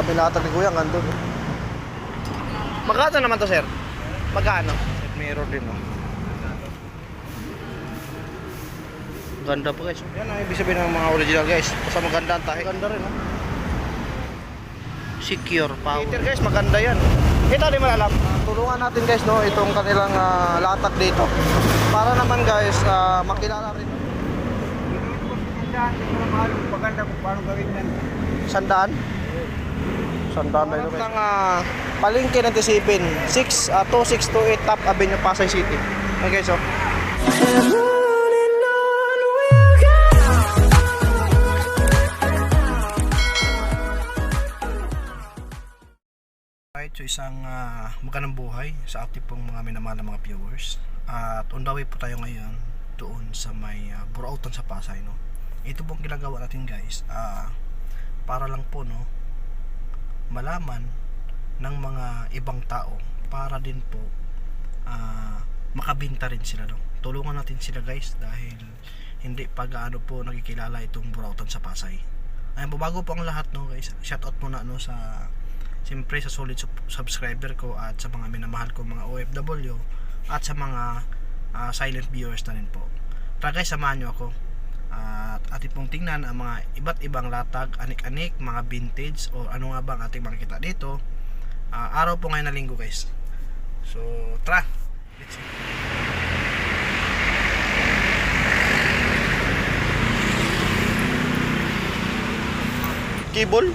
Grabe latag ni Kuya, ngandun. Magkano naman to, sir? Magkano? Mirror din, oh. Ganda po guys. Yan ang ibig sabihin ng mga original guys. Basta maganda ang tahi. Ganda rin, oh. Secure power. Heater guys, maganda yan. Ito di man alam. Tulungan natin guys no itong kanilang ah, latak dito. Para naman guys ah, makilala rin. Maganda. Sandaan? Sandaan na ito guys. Ang uh, palengke ng Tisipin. 6, uh, 2628 Top Avenue, Pasay City. Okay guys oh. Alright, so isang uh, magandang buhay sa ating pong mga minamahal na mga viewers. At on the way po tayo ngayon doon sa may uh, Burautan sa Pasay. No? Ito pong ginagawa natin guys. ah para lang po no malaman ng mga ibang tao para din po ah, makabinta rin sila no. Tulungan natin sila guys dahil hindi pa gaano po nakikilala itong Burautan sa Pasay. Ayun po bago po ang lahat no guys. Shoutout muna no sa siyempre sa solid sub- subscriber ko at sa mga minamahal ko mga OFW at sa mga ah, silent viewers na rin po. Tara guys, samahan nyo ako. At ating pong tingnan ang mga iba't ibang latag, anik-anik, mga vintage o ano nga ba ang ating makikita dito. Ah, araw po ngayon na linggo guys. So, tara! Let's see. Cable?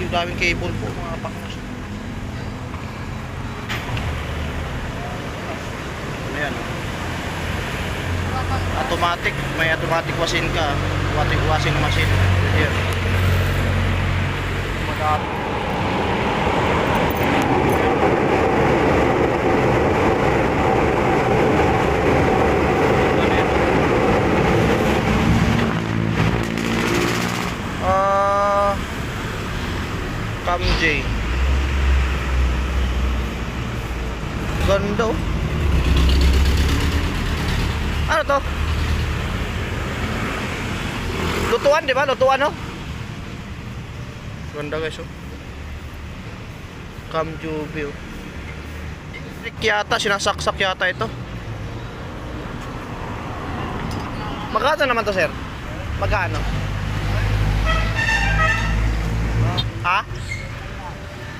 Yung daming cable po mga paknos. Ayan. Automatic, may automatic washing ka. Automatic washing machine. Here. Madami. Ah, Cam J. Ganda oh. Ano to? Lutuan, di ba? Lutuan, no? Ganda guys, oh. Cam Juby, oh. Electric yata, sinasaksak yata ito. Magkano naman to, sir? Magkano? Ha?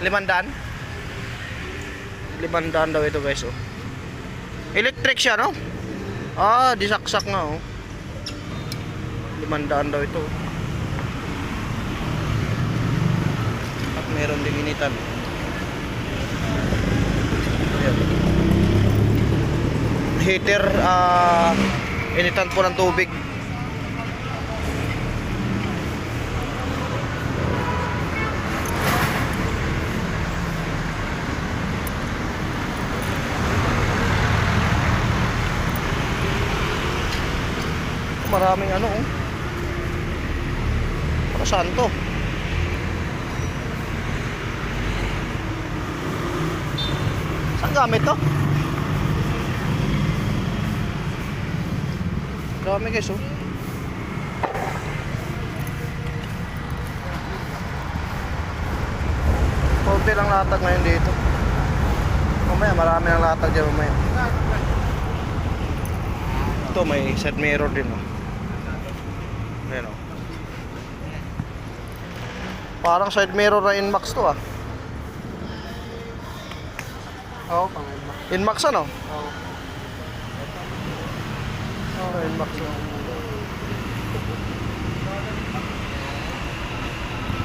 Limandaan? Limandaan daw ito guys, oh. Electric siya, no? Ah, disaksak nga oh. Limandaan daw ito. At meron ding initan. Ayan. Heater, ah, initan po ng tubig. Maraming ano oh. Para saan to? Saan gamit to? Dami guys oh. Konti lang latag ngayon dito. Mamaya marami lang latag dyan mamaya. Ito may side mirror din oh. Ayan oh. Parang side mirror na Inmax to ah. Oo, pangalaman. Inmax ano? Oo. Oh, Inmax oh.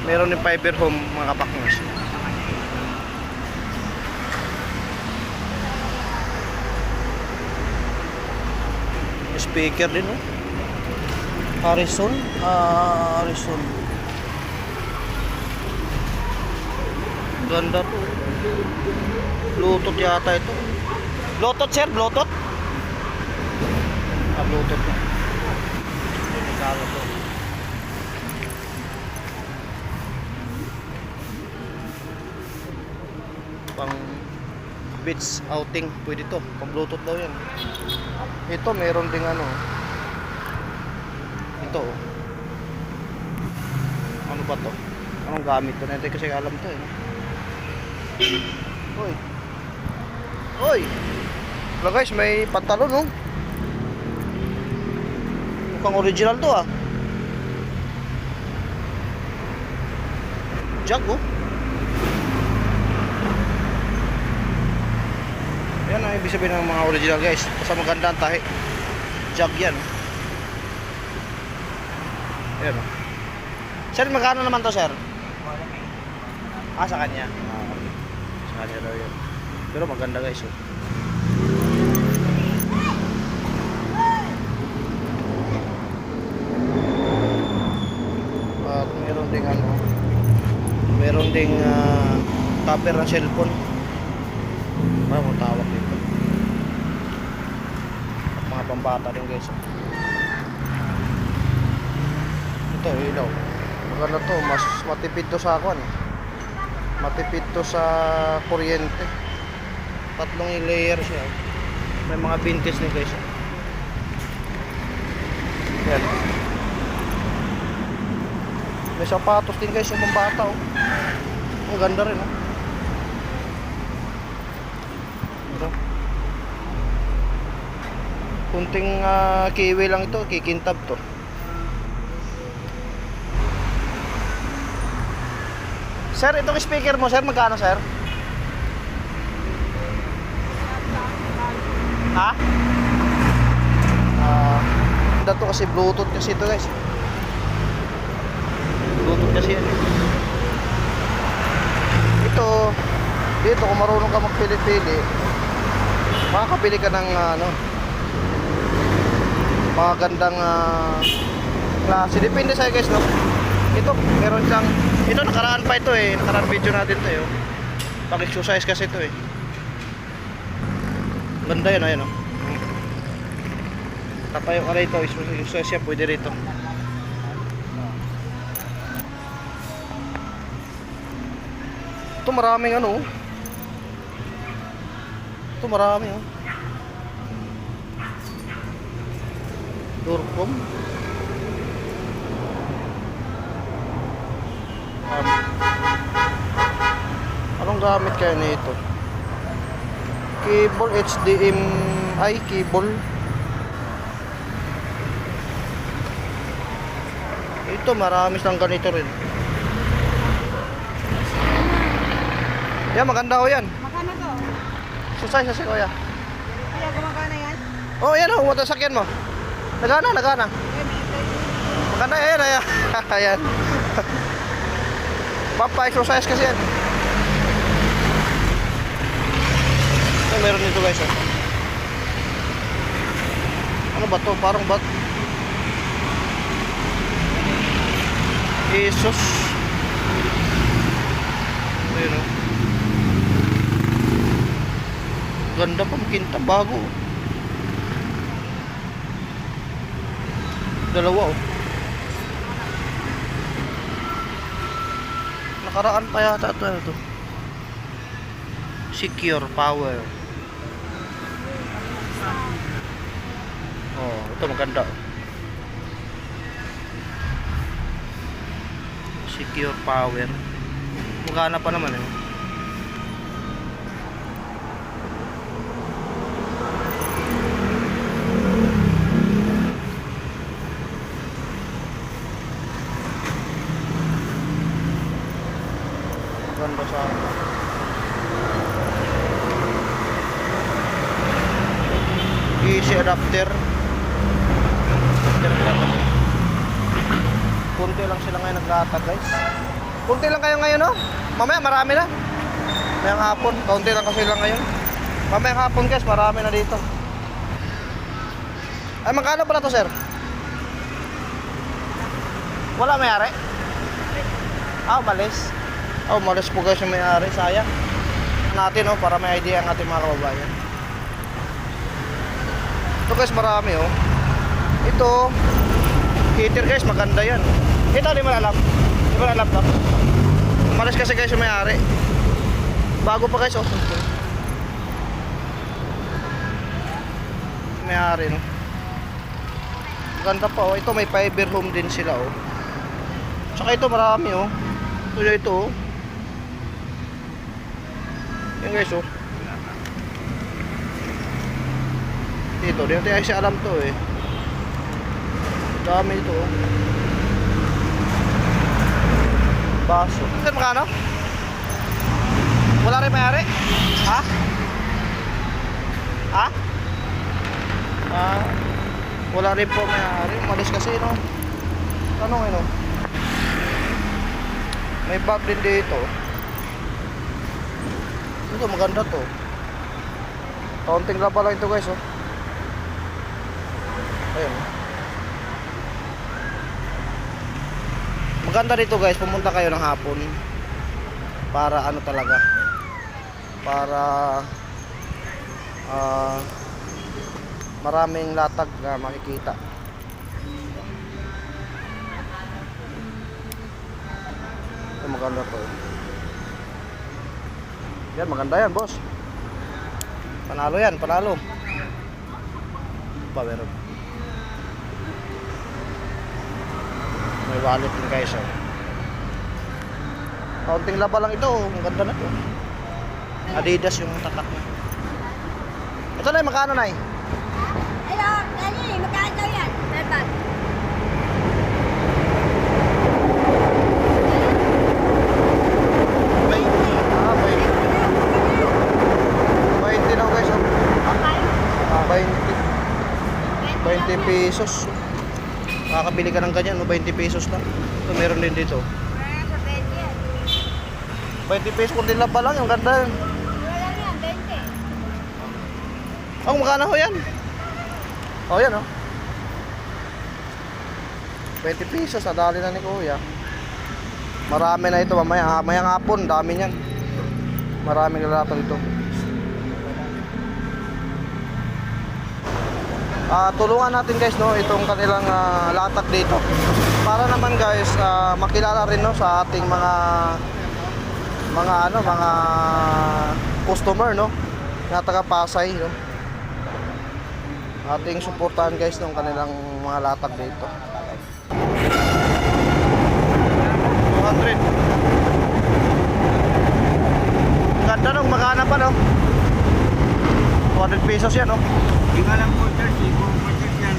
Meron din fiber home mga kapaknos. Speaker din oh. Harrison? Ah, Harrison. Ganda to. Bluetooth yata ito. Bluetooth sir, Bluetooth? Ah, Bluetooth na. To. Pang beach outing, pwede to. Pang Bluetooth daw yan. Ito, meron ding ano. Ito oh. Ano ba to? Anong gamit to? Hindi kasi alam to eh. No? Hoy. Hoy. Wala guys, may pantalon oh. Mukhang original to ah. Jag oh. Yan ang ibig sabihin ng mga original guys. Basta maganda ang tahi. Jag yan. oh. Ayan oh. Sir, magkano naman to sir? Ah, sa kanya. Ah, daw yun. Pero maganda guys oh. At meron ding ano, meron ding ah, cover ng cellphone. Ano mo tawag dito? At mga pambata din guys. oh. Ito, ilaw. Maganda to, mas matipid to sa ako eh. Matipid to sa kuryente. Tatlong layer siya. May mga vintage ni guys. Yan. May sapatos din guys yung pambata oh. Ang ganda rin oh. Kunting ah, kiwi lang ito, kikintab to. Sir, itong speaker mo, sir, magkano, sir? Ha? Ah, uh, to kasi Bluetooth kasi ito, guys. Bluetooth kasi yan. Ito, dito kung marunong ka magpili-pili, makakabili ka ng ah, ano, mga gandang ah, klase. Depende sa'yo guys, no? Ito, meron siyang, ito nakaraan pa ito eh, nakaraan video natin to eh. oh. Pag-exercise kasi ito eh. Ganda yun, ayun oh. Tapayo ka rito, exercise yan, pwede rito. Ito maraming ano. oh. Ito marami oh. Durcom. Um, anong gamit kaya nito? Cable HDMI cable. Ito marami silang ganito rin. Yan maganda ho yan. Makano to? Susay sa si kuya. Kaya gumagana yan? Oh, yan oh, motor sakyan mo. Nagana, nagana. Maganda yan, ayan. ayan. Papa-exercise kasi yan. Ito, meron dito guys. Oh. Ano ba to? Parang bat. Asus. Ayun oh. Ganda pa makinta, bago. Dalawa oh. Nakaraan pa yata ito. ito. Secure power. Oh, ito maganda. Secure power. Magana pa naman eh. Maganda sa Easy adapter. Kunti lang sila ngayon naglatag guys. Kunti lang kayo ngayon no? Mamaya marami na. Mamayang hapon, kaunti lang kasi lang ngayon. Mamayang hapon guys, marami na dito. Ay, magkano pala to sir? Wala may-ari? Ah, umalis. Oh, umalis po guys yung may-ari. Sayang. Natin oh, para may idea ang ating mga kababayan. Ito guys, marami oh. Ito, heater guys, maganda yan. Ito, di alam. Di mo na to. Umalis kasi guys may-ari. Bago pa guys, oh. May-ari no. Ganda pa oh. Ito may fiber home din sila oh. Tsaka ito marami oh. Ito ito oh. Yan guys oh. Dito, dito tayo siya alam to eh. Dami ito oh. Baso. Saan makano? Wala rin mayari? Ha? Ha? Ah, wala rin po mayari. Malis kasi no. Ano? May bag din dito. Ito maganda to. Kaunting laba lang ito guys oh. Ayun. Maganda dito guys, pumunta kayo ng hapon. Para ano talaga? Para ah maraming latag na makikita. Ito maganda to. Yan, maganda yan, boss. Panalo yan, panalo. Pa, meron. May wallet din guys, oh. Kaunting laba lang ito, oh. ang ganda na to. Adidas yung tatak niya. Ito na, magkano na eh? Hello, Dali, magkano daw yan? Dapat. Ah, 20. 20 daw guys, oh. Ah, 20. 20 pesos. Makakabili ka ng ganyan, no? 20 pesos lang. Ito meron din dito. 20 pesos kung din pa lang, yung ganda. Ang magkano ho yan? Oh, yan oh. 20 pesos, nadali na ni Kuya. Marami na ito, mamaya, mamayang hapon, dami niyan. Maraming lalatan ito. Ah, tulungan natin guys no itong kanilang ah, latak dito. Para naman guys ah, makilala rin no sa ating mga mga ano, mga customer no na taga Pasay no. Ating suportahan guys ng kanilang mga latag dito. 200. Ganda nung magana pa no. 200 pesos yan no. Hindi nga lang po, sir. Po, sir, yan.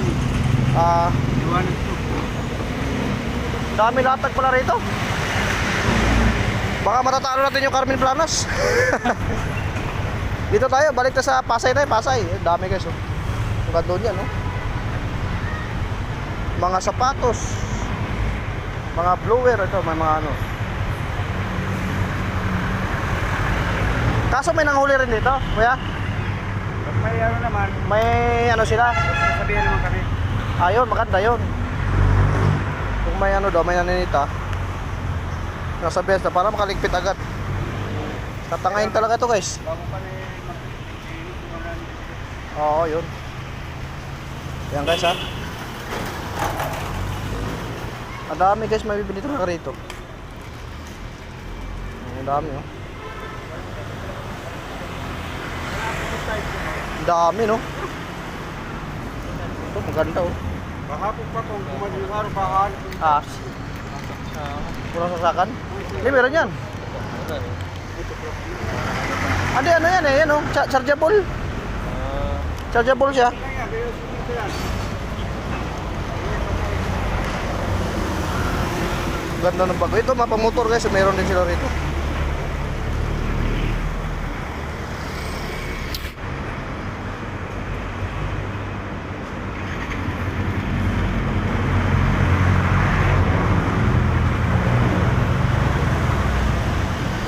Ah, Iwanan to. dami latag pala rito. Baka matatalo natin yung Carmen Planas. Dito tayo, balik tayo sa Pasay tayo, Pasay. Eh, Dami guys, oh. Ang ganda niya, no? Mga sapatos. Mga blower, ito, may mga ano. Kaso may nanghuli rin dito, kuya. May ano naman, May ano sila. sabihin naman kami. Ayun, maganda yun. Kung may ano daw, may naninita. Nasa besta para makaligpit agad. Tatangayin talaga to guys. Bago pa rin Oo, yun. Yan guys ha. Ang dami guys mabibili talaga rito. Ang dami oh. Dami no. Ito maganda oh. Kahapon pa kung araw, baka ano. Ah. Pulang sasakan? Hindi, meron yan. Andi, ano yan eh, yan oh, cha- chargeable. Chargeable siya. Ganda ng bago. Ito, mapamotor guys, meron din sila rito.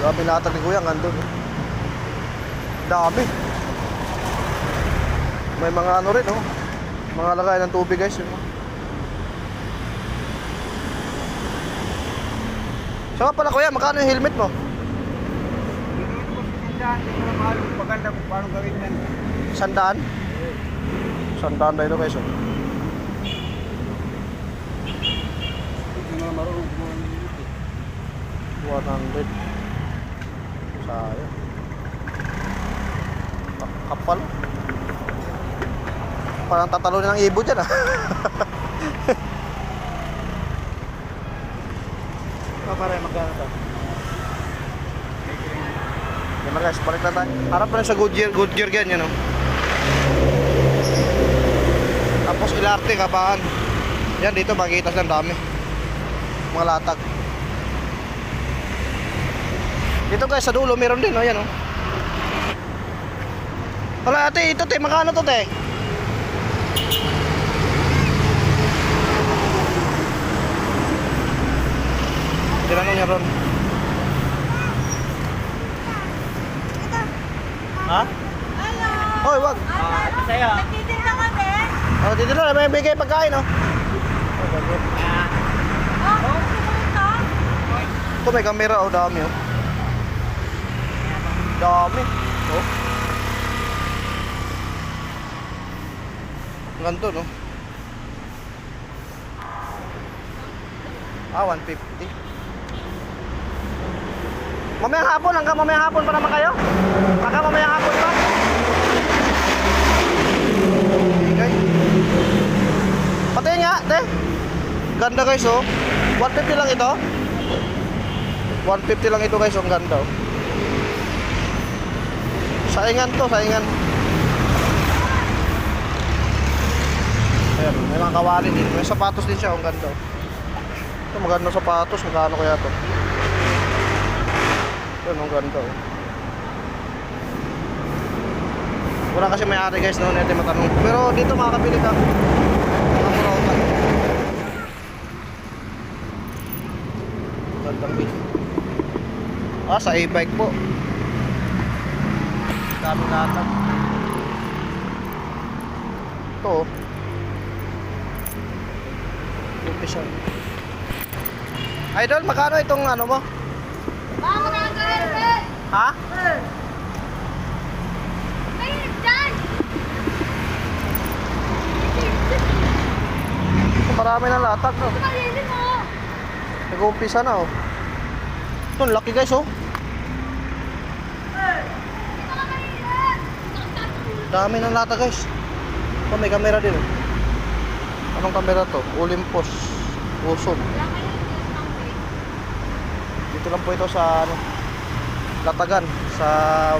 Grabe latag ni Kuya, ngandun. Dami. May mga ano rin, oh. Mga lagay ng tubig guys. Yun. oh. Saka pala kuya, magkano yung helmet mo? Maganda kung paano gawin yan. Sandaan? Sandaan na ito guys. oh. Hindi na marunong gumawa ng dito. 100. Sayang. Kapal. Parang tatalo ng ibo dyan ah. oh, pare, magkano to? Yan mga guys, balik na tayo. Harap na sa Goodyear, Goodyear yan, yun know? Tapos ilarte, kapaan. Yan dito, magitas ng dami. Mga latag. Dito guys, sa dulo, meron din, oh, yan, oh. Wala, ate, ito, te, magkano to, te? Tinanong niya ron. Ha? Hello. Hoy, wag. Ah, ito sa'yo. Nagtitinda kami. Oh, dito na, may bigay pagkain, oh. Oh, ito? Ito may camera, oh, dami, oh. Dami. Oh. Ganto, no? Ah, 150. Mamayang hapon, hanggang mamayang hapon pa naman kayo? Hanggang mamayang hapon pa? Bigay. Patayin nga, te. Ganda guys, oh. 150 lang ito. 150 lang ito guys, ang ganda, oh. Saingan to, saingan. Ayan, may mga kawali din. May sapatos din siya, ang ganda. Ito, maganda sapatos. Magkano kaya to? Yun, ang ganda. oh. Wala kasi may ari guys, no? Natin matanong. Pero dito makakabili ka. Mga murautan. Gandang. Ah, sa e-bike po. Dami latag. Ito. oh. Umpisa. Idol, magkano itong ano mo? Ha? Marami ng latag, no? Nag-uumpisa na, oh. Ito, laki guys, oh. Ito ka malilit. Dami ng lata, guys. Ito, may camera din, oh. Anong camera to? Olympus. Usog. Dito lang po ito sa, ano, Latagan. Sa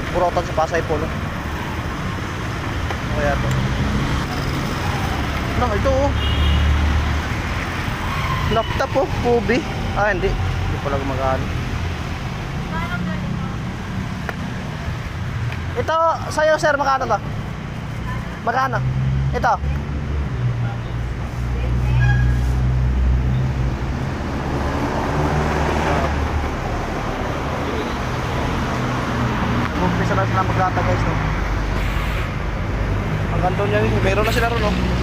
Burotan sa Pasay po, no? Kaya to? Ano, ito, oh. Laptop, oh. Pubi. Ah, hindi. Hindi pala gumagana. Ito, sa'yo, sir, magkano to? Magkano? Ito. Umpisa na sila maglata guys, no? Ang ganto niya, meron na sila ron, no?